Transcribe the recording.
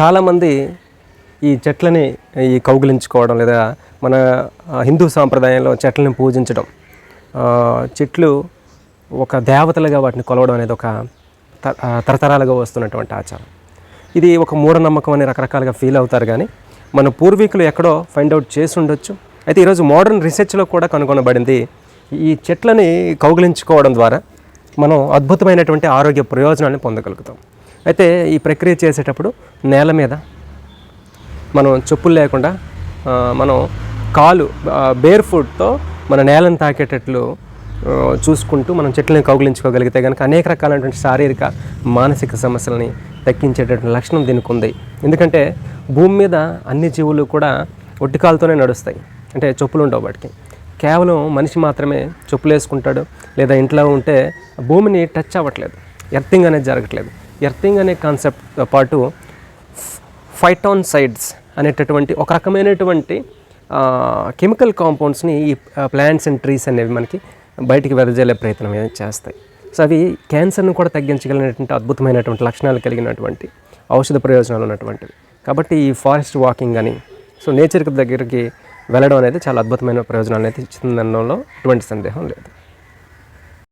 చాలామంది ఈ చెట్లని ఈ కౌగిలించుకోవడం లేదా మన హిందూ సాంప్రదాయంలో చెట్లను పూజించడం చెట్లు ఒక దేవతలుగా వాటిని కొలవడం అనేది ఒక త- తరతరాలుగా వస్తున్నటువంటి ఆచారం. ఇది ఒక మూఢనమ్మకం అని రకరకాలుగా ఫీల్ అవుతారు కానీ మన పూర్వీకులు ఎక్కడో ఫైండ్ అవుట్ చేసి ఉండొచ్చు. అయితే ఈరోజు మోడర్న్ రీసెర్చ్లో కూడా కనుగొనబడింది ఈ చెట్లని కౌగిలించుకోవడం ద్వారా మనం అద్భుతమైనటువంటి ఆరోగ్య ప్రయోజనాన్ని పొందగలుగుతాం. అయితే ఈ ప్రక్రియ చేసేటప్పుడు నేల మీద మనం చెప్పులు లేకుండా మనం కాలు బేర్ ఫుడ్తో మన నేలను తాకేటట్లు చూసుకుంటూ మనం చెట్లని కౌగిలించుకోగలిగితే కనుక అనేక రకాలైనటువంటి శారీరక మానసిక సమస్యలని తగ్గించేటటువంటి లక్షణం దీనికి ఉంది. ఎందుకంటే భూమి మీద అన్ని జీవులు కూడా ఒట్టికాలతోనే నడుస్తాయి. అంటే చెప్పులు ఉండవు వాటికి. కేవలం మనిషి మాత్రమే చెప్పులు వేసుకుంటాడు లేదా ఇంట్లో ఉంటే భూమిని టచ్ అవ్వట్లేదు. ఎర్తింగ్ అనేది జరగట్లేదు. ఎర్తింగ్ అనే కాన్సెప్ట్తో పాటు ఫైటాన్ సైడ్స్ అనేటటువంటి ఒక రకమైనటువంటి కెమికల్ కాంపౌండ్స్ని ఈ ప్లాంట్స్ అండ్ ట్రీస్ అనేవి మనకి బయటికి వెదజల్లే ప్రయత్నం అనేది చేస్తాయి. సో అవి క్యాన్సర్ను కూడా తగ్గించగలిగినటువంటి అద్భుతమైనటువంటి లక్షణాలు కలిగినటువంటి ఔషధ ప్రయోజనాలు ఉన్నటువంటివి. కాబట్టి ఈ ఫారెస్ట్ వాకింగ్ అని సో నేచర్కి దగ్గరికి వెళ్ళడం అనేది చాలా అద్భుతమైన ప్రయోజనాలు అయితే ఇచ్చిందనడంలో ఎటువంటి సందేహం లేదు.